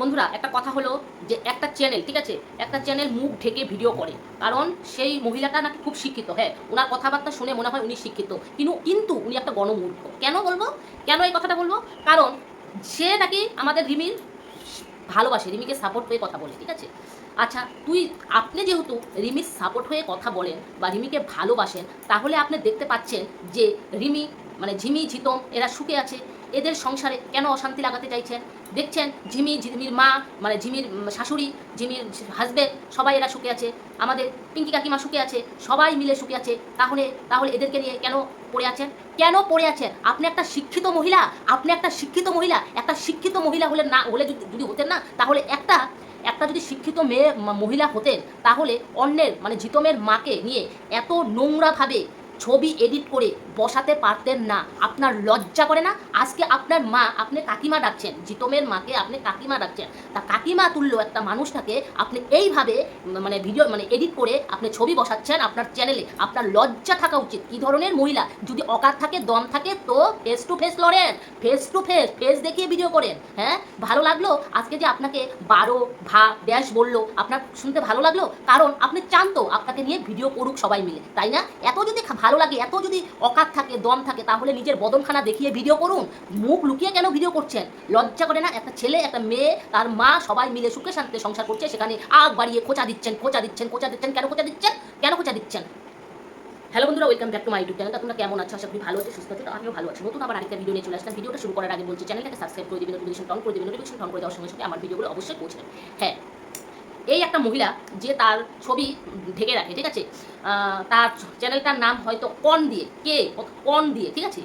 বন্ধুরা, একটা কথা হলো যে একটা চ্যানেল ঠিক আছে? একটা চ্যানেল মুখ ঢেকে ভিডিও করে। কারণ সেই মহিলাটা নাকি খুব শিক্ষিত হ্যাঁ? ওনার কথাবার্তা শুনে মনে হয় উনি শিক্ষিত। কিন্তু কিন্তু উনি একটা গণমূর্খ। কেন বলব? কেন এই কথাটা বলব? কারণ সে নাকি আমাদের রিমির ভালোবাসে, রিমিকে সাপোর্ট হয়ে কথা বলে, ঠিক আছে? আচ্ছা তুই, আপনি যেহেতু রিমির সাপোর্ট হয়ে কথা বলেন বা রিমিকে ভালোবাসেন, তাহলে আপনি দেখতে পাচ্ছেন যে রিমি মানে ঝিমি ঝিতম এরা সুখে আছে। এদের সংসারে কেন অশান্তি লাগাতে চাইছেন? দেখছেন ঝিমি ঝিমির মা মানে ঝিমির শাশুড়ি ঝিমির হাজবেন্ড সবাই এরা সুখে আছে। আমাদের পিঙ্কি কাকিমা সুখে আছে, সবাই মিলে সুখে আছে। তাহলে তাহলে এদেরকে নিয়ে কেন পড়ে আছেন? কেন পড়ে আছেন? আপনি একটা শিক্ষিত মহিলা, আপনি একটা শিক্ষিত মহিলা। একটা শিক্ষিত মহিলা হলে না, হলে যদি হতেন না, তাহলে একটা একটা যদি শিক্ষিত মেয়ে, মহিলা হতেন, তাহলে অন্যের মানে জিতমের মাকে নিয়ে এত নোংরাভাবে ছবি এডিট করে বসাতে পারতেন না। আপনার লজ্জা করে না? আজকে আপনার মা আপনি কাকিমা ডাকছেন, জিতমের মাকে আপনি কাকিমা ডাকছেন। তা কাকিমা তুল্য একটা মানুষটাকে আপনি এইভাবে মানে ভিডিও মানে এডিট করে আপনি ছবি বসাচ্ছেন আপনার চ্যানেলে আপনার লজ্জা থাকা উচিত। কী ধরনের মহিলা? যদি অকার থাকে, দম থাকে, তো ফেস টু ফেস লড়েন। ফেস টু ফেস ফেস দেখিয়ে ভিডিও করেন হ্যাঁ? ভালো লাগল? আজকে যে আপনাকে বারো ভা ড্যাশ বলল, আপনার শুনতে ভালো লাগল? কারণ আপনি চান তো আপনাকে নিয়ে ভিডিও করুক সবাই মিলে, তাই না? এত যদি খা- ভালো লাগে? এত যদি অকাত থাকে, দম থাকে, তাহলে নিজের বদনখানা দেখিয়ে ভিডিও করুন। মুখ লুকিয়ে কেন ভিডিও করছেন? লজ্জা করে না? একটা ছেলে, একটা মেয়ে, তার মা সবাই মিলে সুখে শান্তিতে সংসার করছে, সেখানে আগ বাড়িয়ে খোঁচা দিচ্ছেন খোঁচা দিচ্ছেন খোঁচা দিচ্ছেন, কেন খোঁচা দিচ্ছেন? কেন খোঁচা দিচ্ছেন? হ্যালো বন্ধুরা welcome back to my YouTube channel তোমরা কেমন আছো? আশা করি ভালো আছো, সুস্থ আছো আমিও ভালো আছি। নতুন আবার আরেকটা ভিডিও নিয়ে চলে আসলাম। ভিডিওটা শুরু করার আগে বলছি চ্যানেলটাকে সাবস্ক্রাইব করে দিবেন নোটিফিকেশন অন করে দিবেন নোটিফিকেশন অন করে দেওয়ার সঙ্গে সঙ্গে আমার ভিডিওগুলো অবশ্যই পৌঁছে দেবে। হ্যাঁ এই একটা মহিলা যে তার ছবি ঢেকে রাখে, ঠিক আছে? তার চ্যানেলটার নাম হয়তো কন দিয়ে, কে কন দিয়ে, ঠিক আছে?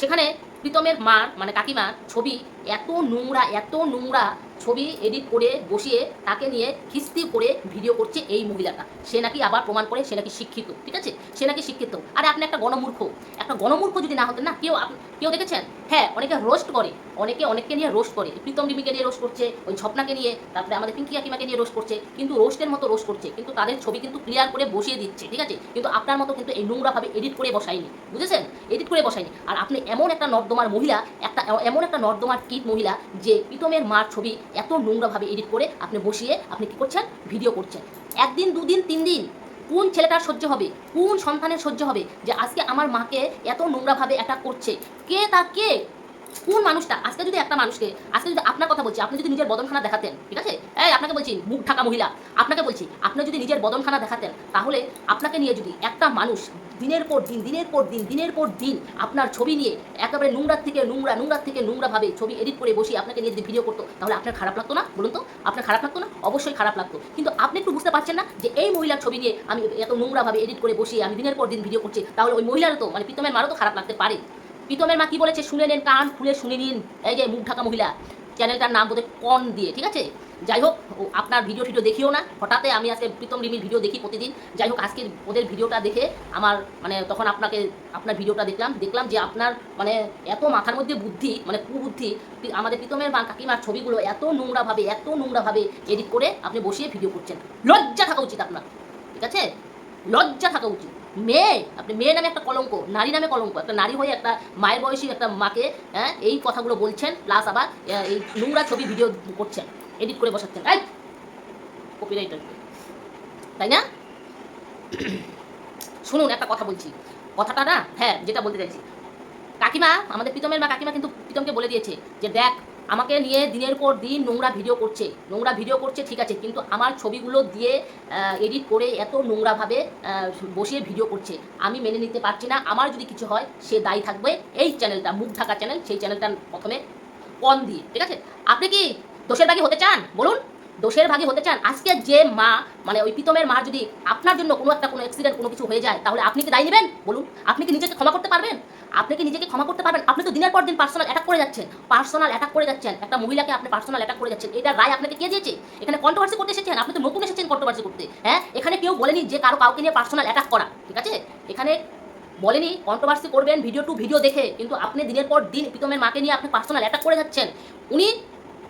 সেখানে প্রীতমের মার মানে কাকিমার ছবি, এত নোংরা এত নোংরা ছবি এডিট করে বসিয়ে তাকে নিয়ে খিস্তি করে ভিডিও করছে এই মহিলাটা। সে নাকি আবার প্রমাণ করে সে নাকি শিক্ষিত, ঠিক আছে? সে নাকি শিক্ষিত। আরে আপনি একটা গণমূর্খ একটা গণমূর্খ যদি না হতেন না, কেউ কেউ দেখেছেন? হ্যাঁ অনেকে রোস্ট করে। অনেকে অনেককে নিয়ে রোস্ট করে। প্রীতম ডিমিকে নিয়ে রোস্ট করছে, ওই ঝপনাকে নিয়ে, তারপরে আমাদের পিঙ্কি কাকিমাকে নিয়ে রোস্ট করছে, কিন্তু রোস্টের মতো রোস্ট করছে। কিন্তু তাদের ছবি কিন্তু ক্লিয়ার করে বসিয়ে দিচ্ছে, ঠিক আছে? কিন্তু আপনার মতো কিন্তু এই নোংরাভাবে এডিট করে বসায়নি, বুঝেছেন? এডিট করে বসায়নি। আর আপনি এমন একটা নর্দমার মহিলা, একটা, এমন একটা নর্দমার কিট মহিলা, যে প্রীতমের মার ছবি এত নোংরাভাবে এডিট করে আপনি বসিয়ে আপনি কি করছেন? ভিডিও করছেন। একদিন, দুদিন তিন দিন কোন ছেলেটার সহ্য হবে? কোন সন্তানের সহ্য হবে? যে আজকে আমার মাকে এত নোংরাভাবে অ্যাটাক করছে। কে তা কে? কোন মানুষটা? আজকে যদি একটা মানুষকে, আজকে যদি আপনার কথা বলছি, আপনি যদি নিজের বদনখানা দেখাতেন, ঠিক আছে? এই, আপনাকে বলছি, মুখ ঢাকা মহিলা, আপনাকে বলছি, আপনি যদি নিজের বদনখানা দেখাতেন, তাহলে আপনাকে নিয়ে যদি একটা মানুষ দিনের পর দিন, দিনের পর দিন, দিনের পর দিন আপনার ছবি নিয়ে একেবারে নোংরার থেকে নোংরা নোংরার থেকে নোংরাভাবে ছবি এডিট করে বসিয়ে আপনাকে নিয়ে যদি ভিডিও করতো, তাহলে আপনার খারাপ লাগতো না? বলুন তো, আপনার খারাপ লাগতো না? অবশ্যই খারাপ লাগতো। কিন্তু আপনি একটু বুঝতে পারছেন না যে এই মহিলার ছবি নিয়ে আমি এত নোংরাভাবে এডিট করে বসিয়ে আমি দিনের পর দিন ভিডিও করছি, তাহলে ওই মহিলারও তো মানে প্রীতমের মারও তো খারাপ লাগতে পারে। প্রীতমের মা কি বলেছে? শুনে নেন, কান খুলে শুনে নিন। এই যে মুখ ঢাকা মহিলা, চ্যানেলটার নাম বোধহয় কন দিয়ে, ঠিক আছে? যাই হোক আপনার ভিডিও টিডিও দেখিও না। হঠাৎ আমি আজকে প্রীতম রিমির ভিডিও দেখি প্রতিদিন। যাই হোক, আজকে ওদের ভিডিওটা দেখে আমার মানে তখন আপনাকে, আপনার ভিডিওটা দেখলাম। দেখলাম যে আপনার মানে এত মাথার মধ্যে বুদ্ধি মানে কুবুদ্ধি আমাদের প্রীতমের বা কাকিমার ছবিগুলো এত নোংরাভাবে এত নোংরাভাবে এডিট করে আপনি বসিয়ে ভিডিও করছেন। লজ্জা থাকা উচিত আপনার, ঠিক আছে? লজ্জা থাকা উচিত। মেয়ে, আপনি মেয়ে নামে একটা কলঙ্ক, নারী নামে কলঙ্ক, একটা নারী হয়ে একটা মায়ের বয়সী একটা মাকে হ্যাঁ এই কথাগুলো বলছেন প্লাস আবার এই নোংরা ছবি ভিডিও করছেন এডিট করে বসাচ্ছেন, এই! কপিরাইটার তাই না? শুনুন, একটা কথা বলছি। কথাটা না হ্যাঁ যেটা বলতে চাইছি। কাকিমা, আমাদের প্রীতমের মা কাকিমা কিন্তু প্রীতমকে বলে দিয়েছে যে, দেখ আমাকে নিয়ে দিনের পর দিন নোংরা ভিডিও করছে, নোংরা ভিডিও করছে, ঠিক আছে, কিন্তু আমার ছবিগুলো দিয়ে এডিট করে এত নোংরাভাবে বসিয়ে ভিডিও করছে, আমি মেনে নিতে পারছি না। আমার যদি কিছু হয়, সে দায়ী থাকবে এই চ্যানেলটা, মুখ ঢাকা চ্যানেল, সেই চ্যানেলটা প্রথমে কন দিয়ে, ঠিক আছে? আপনি কি দোষের ভাগী হতে চান? বলুন। দোষের ভাগে হতে চান? আজকে যে মা মানে ওই প্রীতমের মার যদি আপনার জন্য কোনো একটা কোনো অ্যাক্সিডেন্ট কোনো কিছু হয়ে যায়, তাহলে আপনি কি দায়ী নেবেন? বলুন। আপনি কি নিজেকে ক্ষমা করতে পারবেন? আপনি কি নিজেকে ক্ষমা করতে পারবেন। আপনি তো দিনের পর দিন পার্সোনাল অ্যাটাক করে যাচ্ছেন। পার্সোনাল অ্যাটাক করে যাচ্ছেন। একটা মহিলাকে আপনি পার্সোনাল অ্যাটাক করে যাচ্ছেন। এটা রায় আপনাকে কে দিয়েছে? এখানে কন্ট্রোভার্সি করতে এসেছেন। আপনি তো নতুন এসেছেন কন্ট্রোভার্সি করতে। হ্যাঁ? এখানে কেউ বলেনি যে কারও কাউকে নিয়ে পার্সোনাল অ্যাটাক করা। ঠিক আছে? এখানে বলেনি কন্ট্রোভার্সি করবেন ভিডিও টু ভিডিও দেখে। কিন্তু আপনি দিনের পর দিন প্রীতমের মাকে নিয়ে আপনি পার্সোনাল অ্যাটাক করে যাচ্ছেন। উনি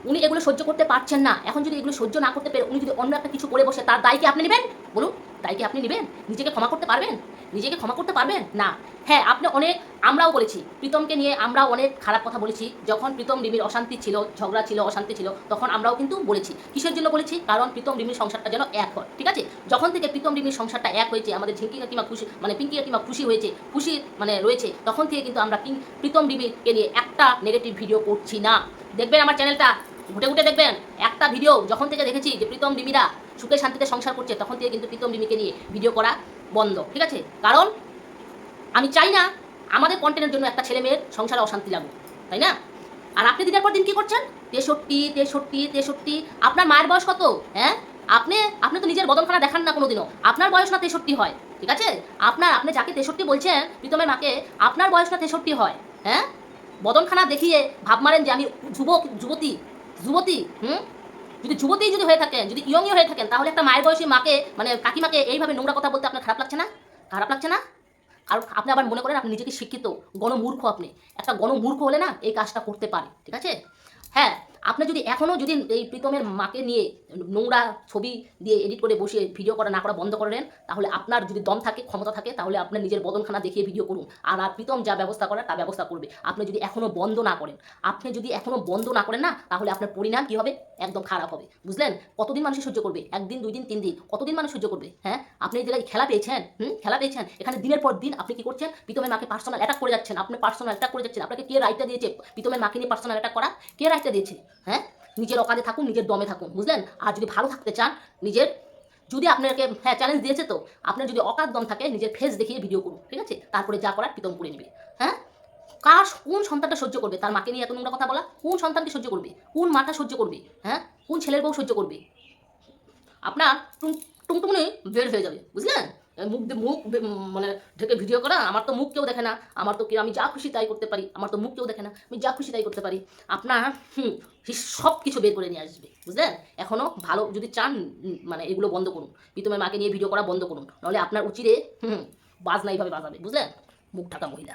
উনি এগুলো সহ্য করতে পারছেন না। এখন যদি এগুলো সহ্য না করতে পেরে, উনি যদি অন্য একটা কিছু করে বসে, তার দায় কি আপনি নেবেন? বলুন দায় কি আপনি নেবেন? নিজেকে ক্ষমা করতে পারবেন? নিজেকে ক্ষমা করতে পারবেন? না। হ্যাঁ আপনি অনেক, আমরাও বলেছি, প্রীতমকে নিয়ে আমরাও অনেক খারাপ কথা বলেছি। যখন প্রীতম রিমির অশান্তি ছিল, ঝগড়া ছিল, অশান্তি ছিল, তখন আমরাও কিন্তু বলেছি। কিসের জন্য বলেছি? কারণ প্রীতম রিমির সংসারটা যেন এক হয়, ঠিক আছে? যখন থেকে প্রীতম রিমির সংসারটা এক হয়েছে, আমাদের ঝিঙ্কি কাকিমা খুশি মানে পিঙ্কি কাকিমা খুশি হয়েছে, খুশি মানে রয়েছে, তখন থেকে কিন্তু আমরা প্রীতম রিমিকে নিয়ে একটা নেগেটিভ ভিডিও করছি না। দেখবেন আমার চ্যানেলটা ঘুটে ঘুটে দেখবেন? একটা ভিডিও যখন থেকে দেখেছি যে প্রীতম রিমিরা সুখে শান্তিতে সংসার করছে, তখন থেকে কিন্তু প্রীতম রিমিকে নিয়ে ভিডিও করা বন্ধ, ঠিক আছে? কারণ আমি চাই না আমাদের কন্টেন্টের জন্য একটা ছেলে মেয়ের সংসারে অশান্তি লাগুক, তাই না? আর আপনি দিনের পর দিন কী করছেন? তেষট্টি তেষট্টি তেষট্টি, আপনার মায়ের বয়স কত? হ্যাঁ? আপনি আপনি তো নিজের বদনখানা দেখান না কোনোদিনও। আপনার বয়স না তেষট্টি হয়, ঠিক আছে? আপনার, আপনি যাকে তেষট্টি বলছেন, প্রীতমের মাকে, আপনার বয়স না তেষট্টি হয় হ্যাঁ? বদনখানা দেখিয়ে ভাব মারেন যে আমি যুবক, যুবতী যুবতী, হুম? যদি যুবতী যদি হয়ে থাকেন, যদি ইয়ংই হয়ে থাকেন, তাহলে একটা মায়ের বয়সী মাকে মানে কাকিমাকে এইভাবে নোংরা কথা বলতে আপনার খারাপ লাগছে না? খারাপ লাগছে না? আর আপনি আবার মনে করেন আপনি নিজেকে শিক্ষিত, গণমূর্খ আপনি। একটা গণমূর্খ হলে না এই কাজটা করতে পারে, ঠিক আছে? হ্যাঁ আপনি যদি এখনও যদি এই প্রীতমের মাকে নিয়ে নোংরা ছবি দিয়ে এডিট করে বসিয়ে ভিডিও করা না করা বন্ধ করেন তাহলে আপনার যদি দম থাকে, ক্ষমতা থাকে, তাহলে আপনার নিজের বদনখানা দেখিয়ে ভিডিও করুন। আর প্রীতম যা ব্যবস্থা করার তা ব্যবস্থা করবে। আপনি যদি এখনও বন্ধ না করেন, আপনি যদি এখনও বন্ধ না করেন না, তাহলে আপনার পরিণাম কী হবে? একদম খারাপ হবে। বুঝলেন? কতদিন মানুষ সহ্য করবে? একদিন, দুই দিন, তিন দিন। কতদিন মানুষ সহ্য করবে? হ্যাঁ? আপনি জায়গায় খেলা পেয়েছেন? হুম? খেলা পেয়েছেন? এখানে দিনের পর দিন আপনি কি করছেন? প্রীতমের মাকে পার্সোনাল অ্যাটাক করে যাচ্ছেন। আপনি পার্সোনাল অ্যাটাক করে যাচ্ছেন। আপনাকে কে রাইটটা দিয়েছে? প্রীতমের মাকে নিয়ে পার্সোনাল অ্যাটাক করা? কে রাইটটা দিয়েছে? হ্যাঁ? নিজের অকাজে থাকুন, নিজের দমে থাকুন, বুঝলেন? আর যদি ভালো থাকতে চান, নিজের, যদি আপনাকে হ্যাঁ চ্যালেঞ্জ দিয়েছে তো, আপনার যদি অকার দম থাকে, নিজের ফেস দেখিয়ে ভিডিও করুন, ঠিক আছে? তারপরে যা করার প্রীতম করে নেবে হ্যাঁ? কার কোন সন্তানটা সহ্য করবে? তার মাকে নিয়ে এত নোংরা কথা বলা? কোন সন্তানকে সহ্য করবে? কোন মাটা সহ্য করবে? হ্যাঁ? কোন ছেলের বউ সহ্য করবে? আপনার টুং, টুংটুমনি বের হয়ে যাবে, বুঝলেন? মুখ দিয়ে মুখ মানে ঢেকে ভিডিও করা, আমার তো মুখ কেউ দেখে না। আমার তো আমি যা খুশি তাই করতে পারি, আমার তো মুখ কেউ দেখে না, আমি যা খুশি তাই করতে পারি। আপনার, হুম সব কিছু বের করে নিয়ে আসবে, বুঝলেন? এখনও ভালো, যদি চান মানে এগুলো বন্ধ করুন। প্রীতমের মাকে নিয়ে ভিডিও করা বন্ধ করুন, নাহলে আপনার উচিরে, হুম, বাজনা এইভাবে বাজাবে, বুঝলেন? মুখ ঢাকা মহিলা।